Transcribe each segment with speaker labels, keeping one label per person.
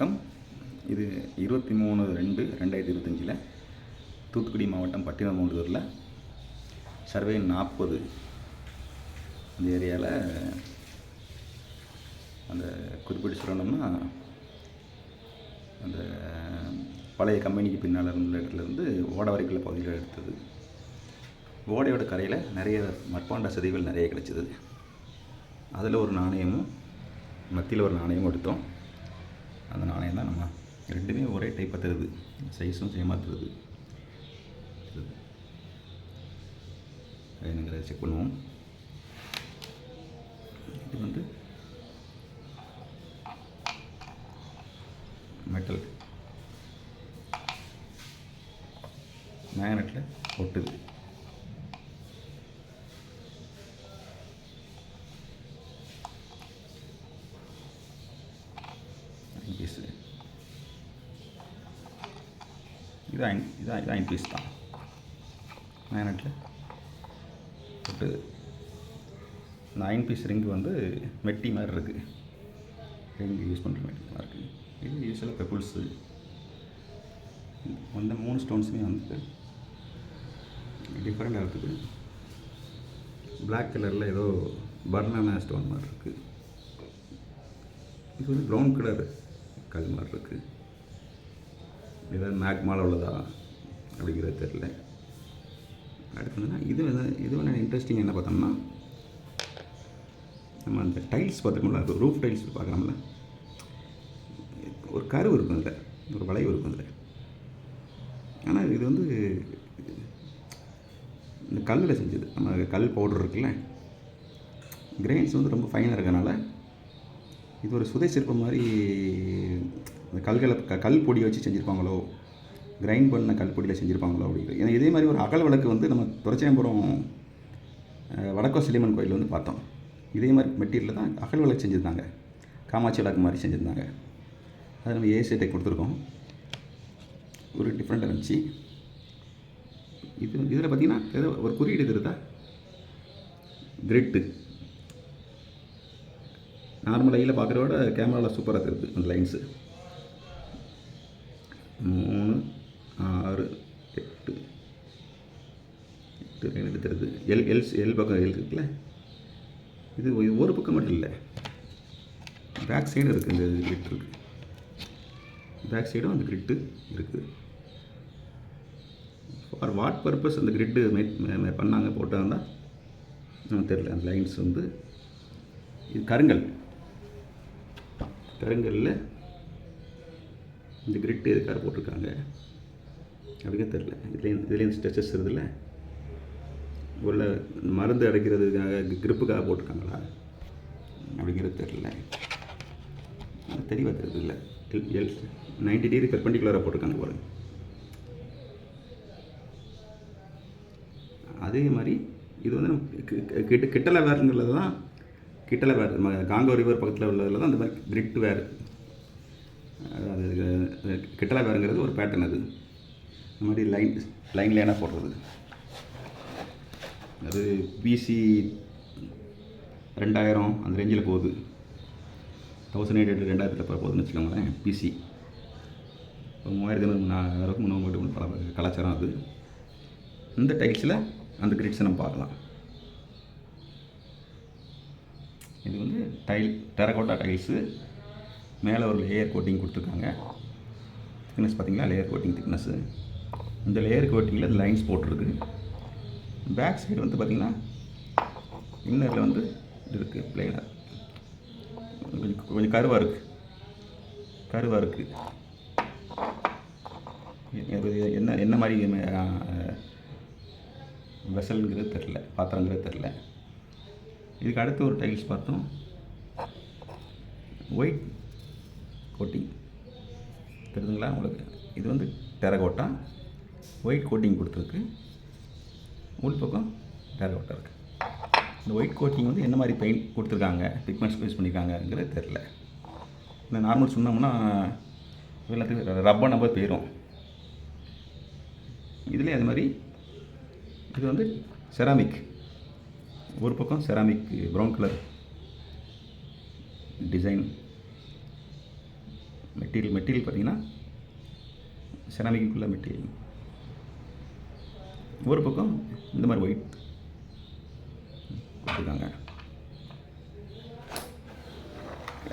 Speaker 1: வணக்கம். இது இருபத்தி மூணு ரெண்டு ரெண்டாயிரத்தி இருபத்தஞ்சில் தூத்துக்குடி மாவட்டம் பட்டினமூதூரில் சர்வே நாற்பது. அந்த ஏரியாவில் அந்த குறிப்பிட்டு சொல்லணும்னா அந்த பழைய கம்பெனிக்கு பின்னால் இருந்த இடத்துலேருந்து ஓடவரைக்குள்ள பகுதியில் எடுத்தது. ஓடையோட கரையில் நிறைய மட்பாண்ட சதிகள் நிறைய கிடச்சிது. அதில் ஒரு நாணயமும் மத்தியில் ஒரு நாணயமும் எடுத்தோம். அந்த நாணயம் தான் நம்ம ரெண்டுமே ஒரே டைப்பாக தருது. சைஸும் சேமாக தருது. என்னங்கிறத செக் பண்ணுவோம். இது வந்து மெட்டல் மேக்னெட்டில் ஒட்டுது. இது அயன் இது இது அயன் பீஸ் தான். மேக்னெட்டில் ஒட்டுது இந்த அயன் பீஸ் ரிங்கு வந்து மெட்டி மாதிரி இருக்குது ரிங்கு யூஸ் பண்ணுற மெட்டி மாதிரி இருக்குது இது யூஸ்வலாக பெப்புள்ஸு அந்த மூணு ஸ்டோன்ஸுமே வந்து டிஃப்ரெண்டாக இருக்குது. பிளாக் கலரில் ஏதோ பர்னானா ஸ்டோன் மாதிரி இருக்குது இது வந்து ப்ரௌன் கலர் கல் மாதிரி இருக்குது ஏதாவது மேக்மால் உள்ளதா அப்படிங்கிறது தெரில அடுத்து வந்து இது இது வந்து இன்ட்ரெஸ்டிங் என்ன பார்த்தோம்னா நம்ம அந்த டைல்ஸ் பார்த்துக்கோம்ல அது ரூஃப் டைல்ஸ் பார்க்குறோம்ல ஒரு கருவு இருக்கும் அதில் ஒரு வளைவு இருக்கும் அதில் ஆனால் இது வந்து இந்த கல்லில் செஞ்சது. நம்ம கல் பவுடர் இருக்குல்ல கிரெயின்ஸ் வந்து ரொம்ப ஃபைனாக இருக்கனால இது ஒரு சுதை சிற்பம் மாதிரி இந்த கல்களை க கல் பொடியை வச்சு செஞ்சுருப்பாங்களோ? கிரைண்ட் பண்ண கல் பொடியில் செஞ்சுருப்பாங்களோ அப்படிங்கிறது ஏன்னா இதே மாதிரி ஒரு அகல் விளக்கு வந்து நம்ம துறைச்சயம்புரம் வடக்கோ சிலிமன் கோயில் வந்து பார்த்தோம். இதே மாதிரி மெட்டீரியலில் தான் அகல் விளக்கு செஞ்சுருந்தாங்க. காமாட்சி விளக்கு மாதிரி செஞ்சுருந்தாங்க. அது நம்ம ஏசிட்டை கொடுத்துருக்கோம். ஒரு டிஃப்ரெண்ட்டாக இருந்துச்சு. இது இதில் பார்த்தீங்கன்னா ஏதோ ஒரு குறியீடு இருக்குதா கிரிட்டு நார்மல் ஐயில் பார்க்குறத விட கேமராவில் சூப்பராக தெரியுது அந்த லைன்ஸு எனக்கு லைன் தெரியுது எல் எல் எல் பக்கம் எல் இருக்குல்ல? இது ஒரு பக்கம் மட்டும் இல்லை. பேக் சைடும் இருக்குது இந்த கிரிட் இருக்குது பேக் சைடும் அந்த கிரிட்டு இருக்குது ஃபார் வாட் பர்பஸ் அந்த கிரிட்டு மே பண்ணாங்க போட்டாங்கன்னா நமக்கு தெரியல. அந்த லைன்ஸ் வந்து இது கருங்கல். கருங்கல்ல இந்த கிரிட்டு எதுக்காக போட்டிருக்காங்க. அப்படிங்க தெரில இதுலேயும் இதுலேயும் ஸ்ட்ரெச்சஸ் இருக்குதுல்ல? உள்ள மருந்து அடைக்கிறதுக்காக கிரிப்புக்காக போட்டிருக்காங்களா? அப்படிங்கிறது தெரில அது தெளிவாக தெரியுது இல்லை. எல் எல் நைன்டி டிகிரி பெர்பண்டிகுலராக போட்டிருக்காங்க பாருங்க. அதே மாதிரி இது வந்து நம்ம கிட்ட கிட்டலை வேறுங்கிறது தான் கிட்டலை வேறு காங்கோ ரிவர் பக்கத்தில் உள்ளதில் தான் இந்த மாதிரி கிரிட் வேறு அது கிட்டலை வேறுங்கிறது ஒரு பேட்டர்ன் அது. இந்த மாதிரி லைன் லைன் லைனாக போடுறது. அது பிசி ரெண்டாயிரம் அந்த ரேஞ்சில் போகுது. தௌசண்ட் எயிட் ஹண்ட்ரட் ரெண்டாயிரத்தில் போகுதுன்னு வச்சுக்கோங்களேன் பிசி இப்போ மூவாயிரத்தி ஐநூறு நாலாயிரம் முந்நூறு பல கலாச்சாரம் அது. இந்த டைல்ஸில் அந்த கிரிட்ஸை நம்ம பார்க்கலாம். இது வந்து டைல் டெரகோட்டா டைல்ஸு மேலே ஒரு லேயர் கோட்டிங் கொடுத்துருக்காங்க. திக்னஸ் பார்த்தீங்களா? லேயர் கோட்டிங் திக்னஸ்ஸு இந்த லேயர் கோட்டிங்கில் இந்த லைன்ஸ் போட்டிருக்கு. பேக் சைடு வந்து பார்த்திங்கன்னா இன்னரில் வந்து இது இருக்குது பிளெயினாக கொஞ்சம் கொஞ்சம் கருவாக இருக்குது கருவாக இருக்குது என்ன என்ன மாதிரி வெசல்ங்கிறது தெரில பாத்திரங்கிறது தெரில இதுக்கு அடுத்து ஒரு டைல்ஸ் பார்த்தோம். ஒயிட் கோட்டிங் தெரியுதுங்களா உங்களுக்கு? இது வந்து டெரகோட்டா ஒயிட் கோட்டிங் கொடுத்துருக்கு. உள் பக்கம் டெரகோட்டா இருக்குது இந்த ஒயிட் கோட்டிங் வந்து என்ன மாதிரி பெயிண்ட் கொடுத்துருக்காங்க பிக்மெண்ட்ஸ் யூஸ் பண்ணியிருக்காங்கங்கிறது தெரில இந்த நார்மல் சொன்னோம்னா எல்லாத்துக்கும் ரப்பர் நம்பர் போயிடும் இதுலேயே அது மாதிரி இது வந்து செராமிக் ஒரு பக்கம் ceramic brown colour design material material பார்த்தீங்கன்னா செராமிக்குள்ள மெட்டீரியல் ஒரு பக்கம் இந்த மாதிரி ஒயிட் கொடுத்துருக்காங்க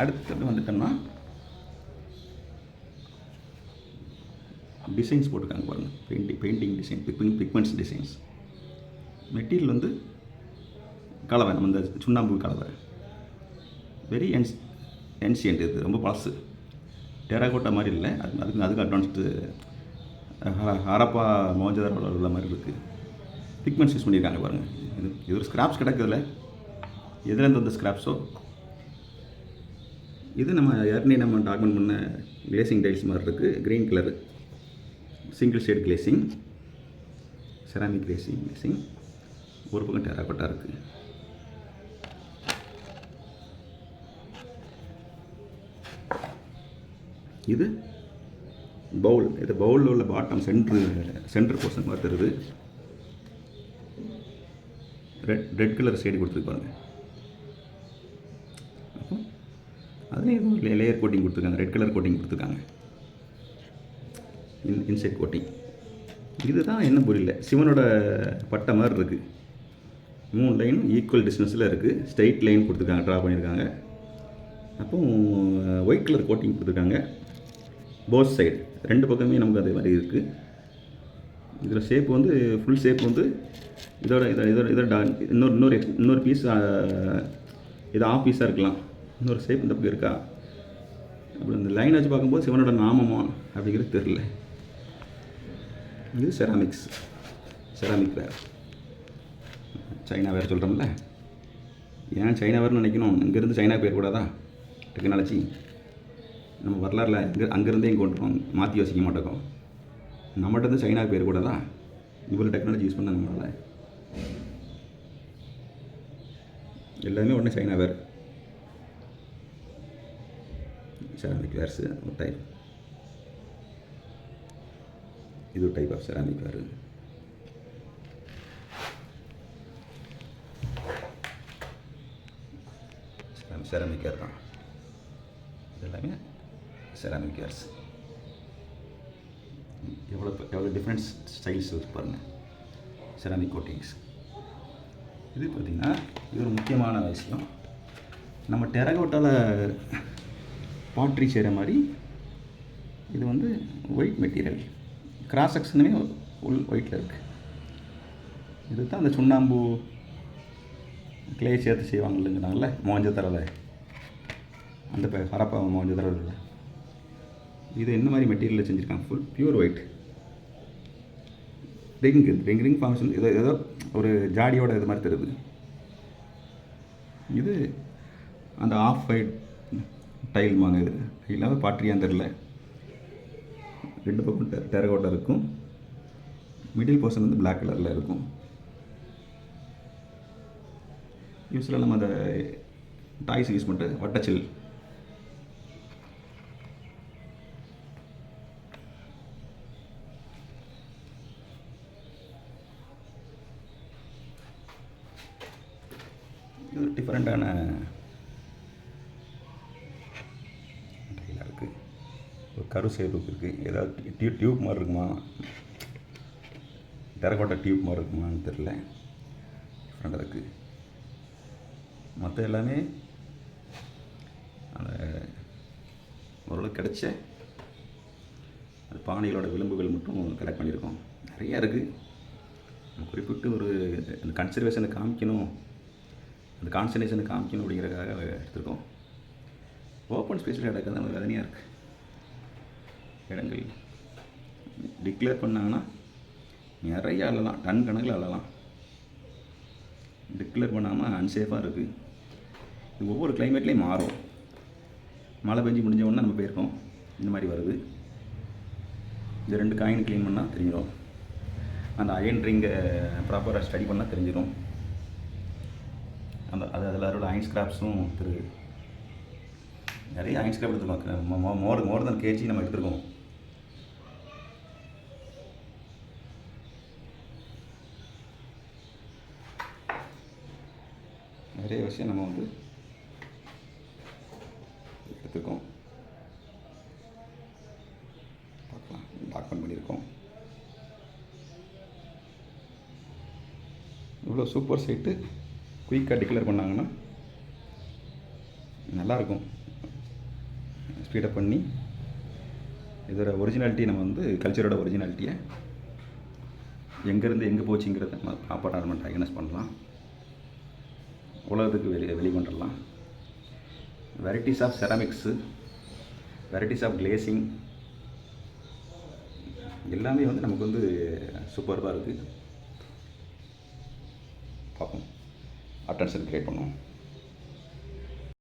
Speaker 1: அடுத்தது வந்துட்டோம்னா டிசைன்ஸ் போட்டிருக்காங்க பாருங்கள் painting painting design pigment pigments designs material வந்து கலவை நம்ம இந்த சுண்ணாம்பு கலவை. வெரி என்ஸ் என்சியன்ட் இது ரொம்ப பழசு. டெராகோட்டா மாதிரி இல்லை. அது அதுக்கு அதுக்கு அட்வான்ஸ்டு ஹரப்பா மோஜதாரோட உள்ள மாதிரி இருக்குது பிக்மெண்ட்ஸ் யூஸ் பண்ணியிருக்காங்க பாருங்கள் இது இது ஒரு ஸ்க்ராப்ஸ் கிடக்குதுல எதுலேருந்து வந்த ஸ்க்ராப்ஸோ இது நம்ம ஏற்கனவே நம்ம டாக்குமெண்ட் பண்ண கிளேசிங் டைல்ஸ் மாதிரி இருக்குது green colour single shade glazing ceramic glazing glazing ஒரு பக்கம் டெராகோட்டா இருக்குது இது பவுல் இது பவுலில் உள்ள பாட்டம் சென்ட்ரு சென்டர் போர்ஷன் பார்த்துருது ரெட் ரெட் கலர் ஷேடு கொடுத்துருப்பாங்க அப்போ அதுலேயும் ஏதோ லேயர் கோட்டிங் கொடுத்துருக்காங்க. ரெட் கலர் கோட்டிங் கொடுத்துருக்காங்க. இன் இன்சைட் கோட்டிங் இதுதான் என்ன புரியல. சிவனோட பட்டை மாதிரி இருக்குது மூணு லைனும் ஈக்குவல் டிஸ்டன்ஸில் இருக்குது ஸ்ட்ரைட் லைன் கொடுத்துருக்காங்க ட்ரா பண்ணியிருக்காங்க. அப்போ ஒயிட் கலர் கோட்டிங் கொடுத்துருக்காங்க. போத் சைடு ரெண்டு பக்கமே நமக்கு அதே மாதிரி இருக்குது இதில் ஷேப் வந்து ஃபுல் ஷேப் வந்து இதோட இதோட இதோட இதோட இன்னொரு இன்னொரு இன்னொரு பீஸ் இது ஆஃப் பீஸாக இருக்கலாம். இன்னொரு ஷேப் இந்த பக்கம் இருக்கா? அப்படி இந்த லைன் வச்சு பார்க்கும்போது சிவனோட நாமமா அப்படிங்கிறது தெரில இது செராமிக்ஸ் செராமிக் வேர் சைனா வேறு சொல்கிறோம்ல ஏன் சைனா வேறுனு நினைக்கணும்? இங்கேருந்து சைனா போயிடக்கூடாதா? டெக்னாலஜி. நம்ம வரலாறுல இங்கே அங்கேருந்தே இங்கே கொண்டு போவோம் மாற்றி யோசிக்க மாட்டோம். நம்மகிட்ட இருந்து சைனாவுக்கு போயிடக்கூடாதா இவ்வளோ டெக்னாலஜி யூஸ் பண்ண நம்மளால். எல்லாமே உடனே சைனா வேறு செராமிக் வேர்ஸு ஒரு டைப் இது ஒரு டைப் ஆஃப் செராமிக் வேறு செராமிக் வேறு தான். செராமிக் கேர்ஸ் எவ்வளோ எவ்வளோ டிஃப்ரெண்ட் ஸ்டைல்ஸ் இருக்குது பாருங்கள் செராமிக் கோட்டிங்ஸ் இது பார்த்திங்கன்னா இது ஒரு முக்கியமான விஷயம். நம்ம டெரகோட்டாவில் பாட்ரி செய்கிற மாதிரி இது வந்து ஒயிட் மெட்டீரியல் கிராஸ் செக்ஷனுமே உள் ஒயிட்டில் இருக்குது இது தான் அந்த சுண்ணாம்பு கிளே சேர்த்து செய்வாங்கல்லுங்கிறாங்கல்ல மோஞ்சத்தரவை அந்த ப ஹரப்பா மோஞ்சத்தரவில் இது என்ன மாதிரி மெட்டீரியலில் செஞ்சுருக்காங்க? Full pure white ring ring ring formation ஏதோ ஏதோ ஒரு ஜாடியோட இது மாதிரி தருது இது அந்த ஆஃப் ஒயிட் டைல் வாங்க இது டைலாக பாட்ரியான்னு தெரில ரெண்டு பக்கம் டெரகோட்டா இருக்கும். மிடில் போர்ஷன் வந்து பிளாக் கலரில் இருக்கும். யூஸ்வலாக நம்ம அந்த டாய்ஸ் யூஸ் பண்ணுறது வட்டச்சில். கரு சேப்பு இருக்குது ஏதாவது டியூ டியூப் மாதிரி இருக்குமா? டெரகோட்டா டியூப் மாதிரி இருக்குமான்னு தெரில டிஃப்ரெண்ட்டாக இருக்குது மற்ற எல்லாமே அந்த ஓரளவுக்கு கிடைச்ச அது பானைகளோட விளிம்புகள் மட்டும் கலெக்ட் பண்ணியிருக்கோம். நிறையா இருக்குது குறிப்பிட்டு ஒரு அந்த கன்சர்வேஷனை காமிக்கணும். அந்த கான்சன்ட்ரேஷனை காமிக்கணும் அப்படிங்கிறதுக்காக எடுத்திருக்கோம். ஓப்பன் ஸ்பேஸில் இடக்கிறது நமக்கு வேதனையாக இருக்குது இடங்கள் டிக்ளேர் பண்ணாங்கன்னா நிறைய அள்ளலாம் டன் கணக்கில் அள்ளலாம் டிக்ளேர் பண்ணாமல் அன்சேஃபாக இருக்குது இது ஒவ்வொரு கிளைமேட்லேயும் மாறும். மழை பெஞ்சு முடிஞ்ச உடனே நம்ம போயிருக்கோம். இந்த மாதிரி வருது. இந்த ரெண்டு காயின் க்ளீன் பண்ணால் தெரிஞ்சிடும். அந்த அயன் ரிங்கை ப்ராப்பராக ஸ்டடி பண்ணால் தெரிஞ்சிடும். அந்த அது அதில் அதோட அயன் ஸ்கிராப்ஸும் திரு நிறைய அயன் ஸ்கிராப் எடுத்துருக்கோம். மோர் மோர் தன் கேஜி நம்ம எடுத்துருக்கோம். நிறைய விஷயம் நம்ம வந்து எடுத்துக்கோம் பார்க்கலாம். டாக்குமெண்ட் பண்ணியிருக்கோம். இவ்வளோ சூப்பர் சைட்டு குயிக்காக டிக்ளேர் பண்ணாங்கன்னா நல்லாயிருக்கும். ஸ்பீடப் பண்ணி இதோட ஒரிஜினாலிட்டி நம்ம வந்து கல்ச்சரோட ஒரிஜினாலிட்டியை எங்கேருந்து எங்கே போச்சுங்கிறத நம்ம ப்ராப்பர் ஆர்மெண்ட் ஐகனைஸ் பண்ணலாம். உலகத்துக்கு வெளியே வெளிக்கொண்டுடலாம். Varieties of ceramics varieties of glazing எல்லாமே வந்து நமக்கு வந்து சூப்பர்பாக இருக்குது பார்ப்போம். அட்டென்ஷன் க்ரியேட் பண்ணுவோம்.